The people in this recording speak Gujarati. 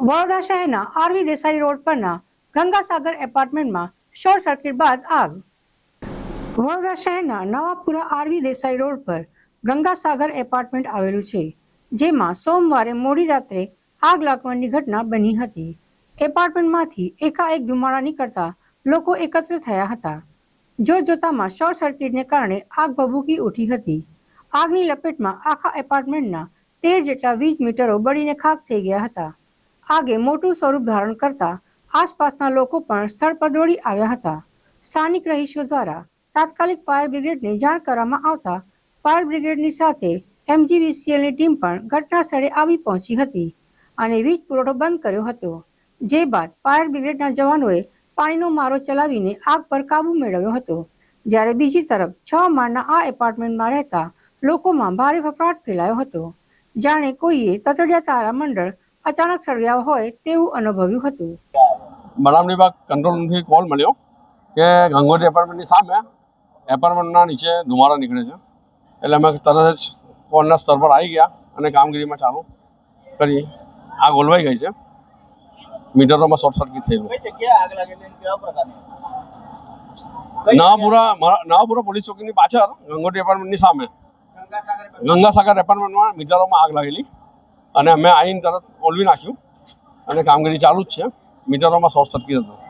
વડોદરા શહેરના આરવી દેસાઈ રોડ પરના ગંગાસાગર એપાર્ટમેન્ટમાં શોર્ટ સર્કિટ બાદ આગ. વડોદરા શહેરના નવાપુરા આરવી દેસાઈ રોડ પર ગંગાસાગર એપાર્ટમેન્ટ આવેલું છે, જેમાં સોમવારે મોડી રાત્રે આગ લાગવાની ઘટના બની હતી. એપાર્ટમેન્ટમાંથી એકાએક ધુમાડા નીકળતા લોકો એકત્ર થયા હતા. જોત જોતામાં શોર્ટ સર્કિટને કારણે આગ ભભૂકી ઉઠી હતી. આગની લપેટમાં આખા એપાર્ટમેન્ટના તેર જેટલા વીજ મીટરો બળીને ખાક થઈ ગયા હતા. આગે મોટું સ્વરૂપ ધારણ કરતા આસપાસના લોકો પણ સ્થળ પર દોડી આવ્યા હતા. સ્થાનિક રહીશો દ્વારા તાત્કાલિક ફાયર બ્રિગેડને જાણ કરવામાં આવતા ફાયર બ્રિગેડની સાથે એમજીવીસીએલની ટીમ પણ ઘટના સ્થળે આવી પહોંચી હતી અને વીજ પુરવઠો બંધ કર્યો હતો, જે બાદ ફાયર બ્રિગેડના જવાનોએ પાણીનો મારો ચલાવીને આગ પર કાબુ મેળવ્યો હતો. જ્યારે બીજી તરફ છ માળના આ એપાર્ટમેન્ટમાં રહેતા લોકોમાં ભારે ફફડાટ ફેલાયો હતો. જાણે કોઈએ તતડિયા તારા મંડળ અચાનક સળગ્યા હોય તેવું અનુભવ્યું હતું. બનાવ વિભાગ કંટ્રોલથી કોલ મળ્યો કે ગંગોત્રી એપાર્ટમેન્ટની સામે એપાર્ટમેન્ટના નીચે ધુમાડો નીકળે છે. એટલે અમે તરત જ કોલના સ્તર પર આવી ગયા અને કામગીરીમાં ચાલુ કરી. આગ ઓલવાઈ ગઈ છે. મીટરોમાં શોર્ટ સર્કિટ થયેલું. નવાપુરા નવાપુરા પોલીસ ચોકીની પાછળ ગંગોત્રી એપાર્ટમેન્ટની સામે. ગંગાસાગર એપાર્ટમેન્ટમાં મીટરોમાં આગ લાગેલી. અને અમે આવીને તરત ઓલવી નાખ્યું. અને કામગીરી ચાલુ જ છે. મીટરોમાં શોર્ટ સર્કિટ હતું.